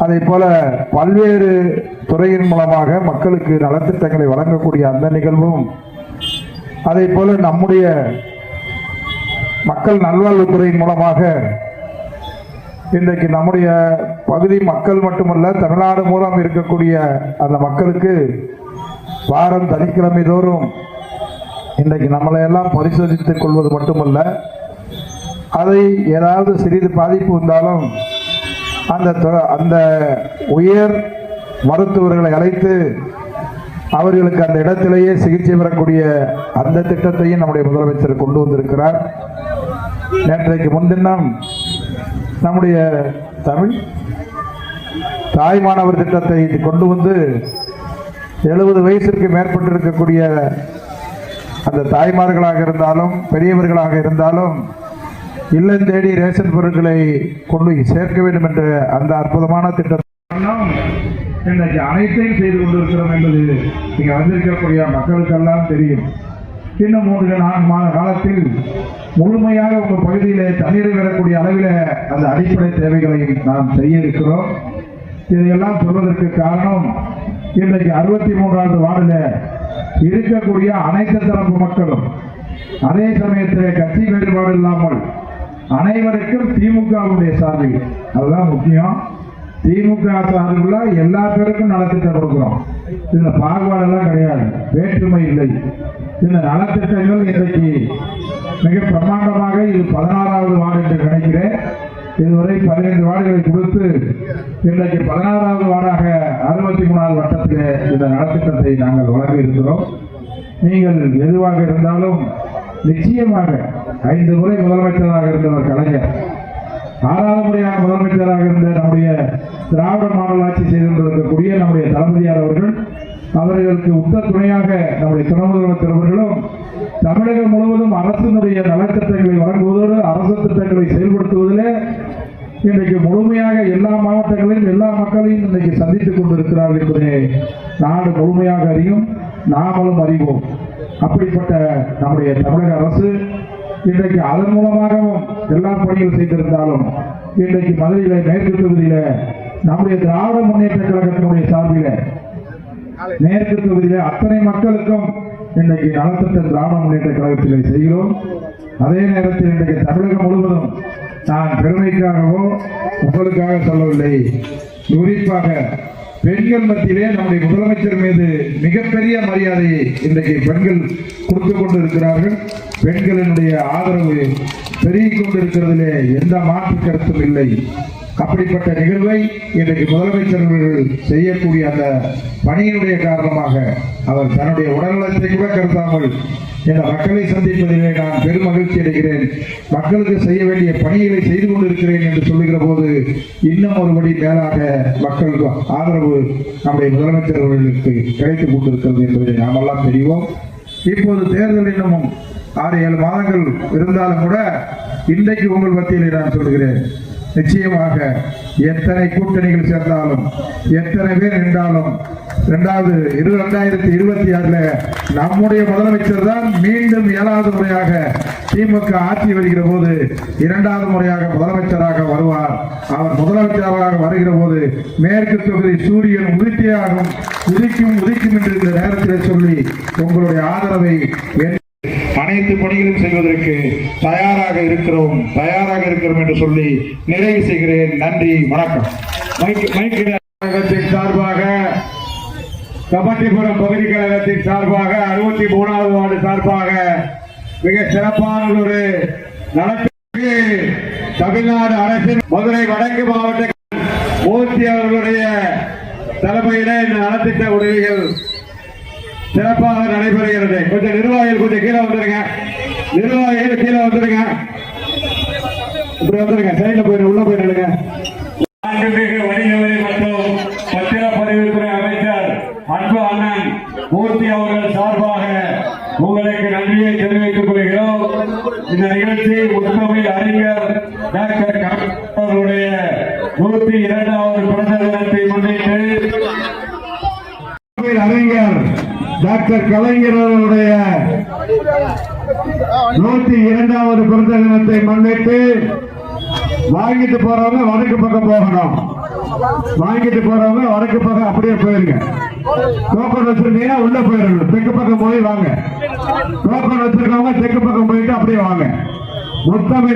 அதே போல பல்வேறு துறையின் மூலமாக மக்களுக்கு நலத்திட்டங்களை வழங்கக்கூடிய அந்த நிகழ்வும் அதே போல நம்முடைய மக்கள் நல்வாழ்வுத்துறையின் மூலமாக இன்றைக்கு நம்முடைய பகுதி மக்கள் மட்டுமல்ல தமிழ்நாடு மூலம் இருக்கக்கூடிய அந்த மக்களுக்கு வாரம் சனிக்கிழமை தோறும் இன்றைக்கு நம்மளை எல்லாம் பரிசோதித்துக் கொள்வது மட்டுமல்ல அதை ஏதாவது சிறிது பாதிப்பு வந்தாலும் அந்த தொ- அந்த உயர் மருத்துவர்களை அழைத்து அவர்களுக்கு அந்த இடத்திலேயே சிகிச்சை பெறக்கூடிய அந்த திட்டத்தையும் நம்முடைய முதலமைச்சர் கொண்டு வந்திருக்கிறார். நேற்றைக்கு முன்தினம் நம்முடைய தமிழ் தாய் மாணவர் திட்டத்தை கொண்டு வந்து எழுபது வயசிற்கு மேற்பட்டிருக்கக்கூடிய அந்த தாய்மார்களாக இருந்தாலும் பெரியவர்களாக இருந்தாலும் இல்லம் தேடி ரேஷன் பொருட்களை கொண்டு சேர்க்க வேண்டும் என்ற அந்த அற்புதமான திட்டம் இன்றைக்கு அனைத்தையும் செய்து கொண்டிருக்கிறோம் என்பது இங்கே வந்திருக்கக்கூடிய மக்களுக்கெல்லாம் தெரியும். இன்னும் மூன்று நான்கு மாத காலத்தில் முழுமையாக உங்கள் பகுதியிலே தண்ணீரை பெறக்கூடிய அளவில் அந்த அடிப்படை தேவைகளை நாம் செய்ய இருக்கிறோம். இதையெல்லாம் சொல்வதற்கு காரணம் இன்றைக்கு அறுபத்தி மூன்றாவது வார்டில் இருக்கக்கூடிய அனைத்து தரப்பு மக்களும் அதே சமயத்தில் கட்சி வேறுபாடு இல்லாமல் அனைவருக்கும் திமுகவுடைய சார்பில் அதுதான் முக்கியம். திமுக சார்பில் எல்லா பேருக்கும் நலத்திட்டம் கொடுக்குறோம். இதுல பாகுபாடெல்லாம் கிடையாது. வேற்றுமை இல்லை. இந்த நலத்திட்டங்கள் இன்றைக்கு மிக பிரமாண்டமாக இது பதினாறாவது வார்டு என்று நினைக்கிறேன். இதுவரை பதினைந்து வார்டுகளை கொடுத்து இன்றைக்கு பதினாறாவது வார்டாக அறுபத்தி மூணாவது வட்டத்திலே இந்த நலத்திட்டத்தை நாங்கள் வழங்க இருக்கிறோம் நீங்கள் எதுவாக இருந்தாலும் நிச்சயமாக ஐந்து முறை முதலமைச்சராக இருந்தவர் கலைஞர். ஆறாவது முறையாக முதலமைச்சராக இருந்த நம்முடைய திராவிட மாடல் ஆட்சி செய்திருந்திருக்கக்கூடிய நம்முடைய தளபதியார் அவர்கள் அவர்களுக்கு உத்த துணையாக நம்முடைய துணை முதலமைச்சர் அவர்களும் தமிழகம் முழுவதும் அரசினுடைய நலத்திட்டங்களை வழங்குவதோடு அரசு திட்டங்களை செயல்படுத்துவதிலே இன்றைக்கு முழுமையாக எல்லா மாவட்டங்களிலும் எல்லா மக்களையும் இன்றைக்கு சந்தித்துக் கொண்டிருக்கிறார்கள் என்பதை நாடு முழுமையாக அறியும் நாமளும் அறிவோம். அப்படிப்பட்ட நம்முடைய தமிழக அரசு இன்றைக்கு அதன் மூலமாகவும் எல்லா பணிகள் செய்திருந்தாலும் இன்றைக்கு மதுரையில மேற்கு தொகுதியில நம்முடைய திராவிட முன்னேற்ற கழகத்தினுடைய சார்பில மேற்கு தொகுதியில அத்தனை மக்களுக்கும் இன்றைக்கு நலத்திட்ட திராவிட முன்னேற்ற கழகத்திலே செய்கிறோம். அதே நேரத்தில் இன்றைக்கு தமிழகம் முழுவதும் நான் பெருமைக்காகவோ உங்களுக்காக சொல்லவில்லை. குறிப்பாக பெண்கள் மத்தியிலே நம்முடைய முதலமைச்சர் மீது மிகப்பெரிய மரியாதையை இன்றைக்கு பெண்கள் கொடுத்து கொண்டு இருக்கிறார்கள் பெண்களினுடைய ஆதரவு பெருகிக் கொண்டிருக்கிறதிலே எந்த மாற்று கருத்தும் இல்லை. அப்படிப்பட்ட நிகழ்வை இன்றைக்கு முதலமைச்சர் அவர்கள் செய்யக்கூடிய அந்த பணியினுடைய காரணமாக அவர் தன்னுடைய உடல்நலத்தை கூட கருத்தாமல் இந்த மக்களை சந்திப்பதிலே நான் பெரும் மகிழ்ச்சி அடைகிறேன். மக்களுக்கு செய்ய வேண்டிய பணிகளை செய்து கொண்டிருக்கிறேன் என்று சொல்லுகிற போது இன்னும் ஒருபடி மேலாக மக்களுக்கு ஆதரவு நம்முடைய முதலமைச்சர் அவர்களுக்கு கிடைத்துக் கொண்டிருக்கிறது என்பதை நாமெல்லாம் தெரிவோம். இப்போது தேர்தல் இன்னமும் ஆறு ஏழு மாதங்கள் இருந்தாலும் கூட இன்றைக்கு உங்கள் மத்தியிலே நான் சொல்கிறேன் நிச்சயமாக எத்தனை கூட்டணிகள் சேர்ந்தாலும் எத்தனை பேர் நின்றாலும் இரண்டாவது இரு ரெண்டாயிரத்தி இருபத்தி ஆறுல நம்முடைய முதலமைச்சர் தான் மீண்டும் ஏழாவது முறையாக திமுக ஆட்சி வருகிற போது இரண்டாவது முறையாக முதலமைச்சராக வருவார். அவர் முதலமைச்சராக வருகிற போது மேற்கு தொகுதி சூரியன் உதித்தியாகும் உதிக்கும் உதிக்கும் என்று இந்த நேரத்தில் சொல்லி உங்களுடைய ஆதரவை அனைத்து பணிகளும் செய்வதற்கு தயாராக இருக்கிறோம் தயாராக இருக்கிறோம் என்று சொல்லி நிறைவு செய்கிறேன். நன்றி வணக்கம். சார்பாக கபட்டிபுரம் பகுதி கழகத்தின் சார்பாக அறுபத்தி மூணாவது வார்டு சார்பாக மிக சிறப்பான ஒரு நலத்திற்கு தமிழ்நாடு அரசின் மதுரை வடக்கு மாவட்ட மூர்த்தி அவர்களுடைய தலைமையில இந்த நலத்திட்ட உதவிகள் சிறப்பாக நடைபெறுகிறது. கொஞ்சம் நிர்வாகிகள் கொஞ்சம் கீழே வந்துருங்க. நிர்வாகிகள் கீழே வந்துருங்க. இப்படி வந்துருங்க. சைட்ல போயிரு உள்ள போயிடுங்க மாண்புமிகு வணிகவரி மற்றும் பத்திரப்பதிவுத்துறை அமைச்சர் அன்பு அண்ணன் மூர்த்தி அவர்கள் சார்பாக உங்களுக்கு நன்றியை தெரிவித்துக் கொள்கிறோம். இந்த நிகழ்ச்சி முத்தமிழ் அறிஞர் டாக்டர் கலைஞர் அவர்களுடைய இரண்டாவது பிறந்த தினத்தை டாக்டர் கலைஞர் அவருடைய நூத்தி இரண்டாவது பிறந்த தினத்தை முன்னிட்டு வாங்கிட்டு போறவங்க வடக்கு பக்கம் போகணும். வாங்கிட்டு போறவங்க வடக்கு பக்கம் அப்படியே போயிருங்க. டோக்கன் வச்சிருந்தீங்கன்னா உள்ள போயிடணும். தெற்கு பக்கம் போய் வாங்க. டோக்கன் வச்சிருக்கவங்க தெற்கு பக்கம் போயிட்டு அப்படியே வாங்க. மொத்தம்